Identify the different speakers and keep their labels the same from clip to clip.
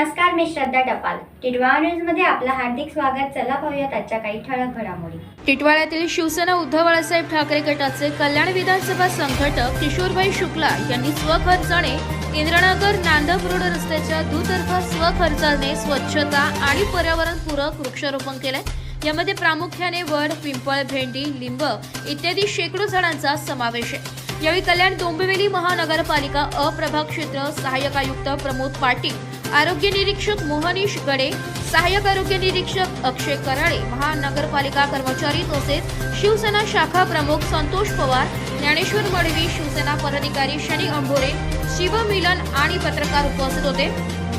Speaker 1: नमस्कार मी श्रद्धा टपाल. टिटवाळा न्यूजमध्ये आपलं हार्दिक स्वागत. चला पाहूयात आजच्या काही ठळक घडामोडी.
Speaker 2: टिटवाळ्यातील शिवसेना उद्धव बाळासाहेब ठाकरे गटाचे कल्याण विधानसभा संघटक किशोरभाई शुक्ला यांनी स्वखर्चाने इंद्रनगर नांदप रोड रस्त्याच्या दुतर्फा स्वखर्चाने स्वच्छता आणि पर्यावरणपूरक वृक्षारोपण केलंय. यामध्ये प्रामुख्याने वड पिंपळ भेंडी लिंब इत्यादी शेकडो झाडांचा समावेश आहे. यावेळी कल्याण डोंबिवली महानगरपालिका अप्रभाग क्षेत्र सहाय्यक आयुक्त प्रमोद पाटील आरोग्य निरीक्षक मोहनीश गडे सहाय्यक आरोग्य निरीक्षक अक्षय कराळे महानगरपालिका कर्मचारी तसेच शिवसेना शाखा प्रमुख संतोष पवार ज्ञानेश्वर मडवी शिवसेना पदाधिकारी शनी अंभोरे शिवमिलन आणि पत्रकार उपस्थित होते.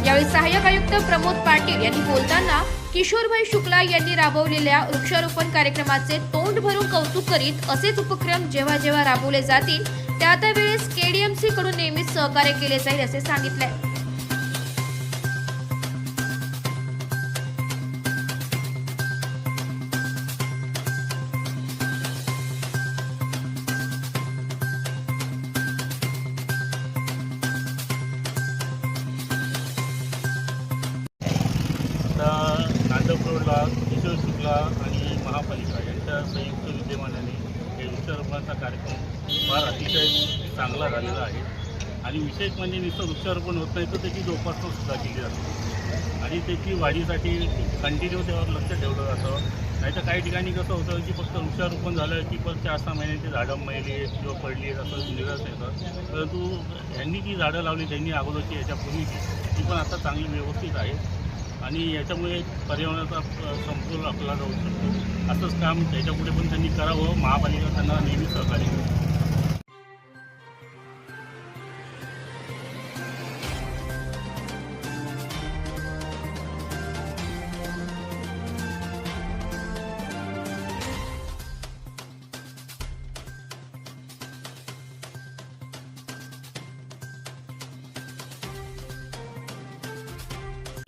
Speaker 2: यावेळी सहाय्यक आयुक्त प्रमोद पाटील यांनी बोलताना किशोरभाई शुक्ला यांनी राबवलेल्या वृक्षारोपण कार्यक्रमाचे तोंड भरून कौतुक करीत असेच उपक्रम जेव्हा जेव्हा राबवले जातील त्या त्या वेळेस केडीएमसी कडून नेहमीच सहकार्य केले जाईल असे सांगितले
Speaker 3: विभाग किशोर शुक्ला आणि महापालिका यांच्या संयुक्त विद्यमानाने हे वृक्षारोपणाचा कार्यक्रम फार अतिशय चांगला झालेला आहे. आणि विशेष म्हणजे नुसतं वृक्षारोपण होत नाही तर त्याची जोपासना सुद्धा केली जाते. आणि त्याची वाढीसाठी कंटिन्यू त्यावर लक्ष ठेवलं जातं. नाही तर काही ठिकाणी कसं होतं की फक्त वृक्षारोपण झालं की फक्त चार सहा महिन्याची झाडं मेली किंवा पडली असं निराश येतं. परंतु ह्यांनी जी झाडं लावली त्यांनी अगोदरची याच्यापूर्वीची ती पण आता चांगली व्यवस्थित आहे. आणि याच्यामुळे पर्यावरणाचा अ, समतोल आपला जाऊ शकतो. असंच काम त्याच्यापुढे पण त्यांनी करावं. महापालिका त्यांना नेहमी सहकार्य